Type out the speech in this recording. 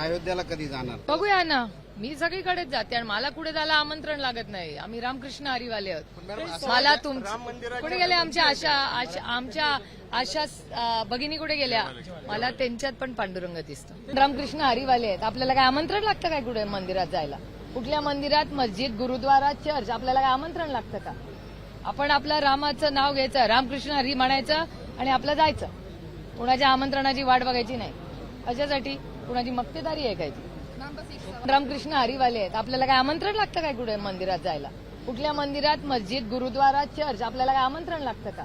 अयोध्याला कधी जाणार? बघूया ना. मी सगळीकडेच जाते आणि मला कुठे जायला आमंत्रण लागत नाही. आम्ही रामकृष्ण हरिवाले आहोत. मला तुम कुठे गेले आमच्या आशा आमच्या आशा भगिनी कुठे गेल्या? मला त्यांच्यात पण पांडुरंग दिसतो. रामकृष्ण हरिवाले आहेत. आपल्याला काय आमंत्रण लागतं काय कुठे मंदिरात जायला? कुठल्या मंदिरात? मस्जिद गुरुद्वारा चर्च? आपल्याला काय आमंत्रण लागतं का? आपण आपलं रामाचं नाव घ्यायचं रामकृष्ण हरी म्हणायचं आणि आपलं जायचं. कुणाच्या आमंत्रणाची वाट बघायची नाही. अशासाठी कुणाची मक्तेदारी आहे काय ती? रामकृष्ण हरिवाले आहेत. आपल्याला काय आमंत्रण लागतं काय कुठे मंदिरात जायला? कुठल्या मंदिरात मस्जिद गुरुद्वारा चर्च आपल्याला काय आमंत्रण लागतं का?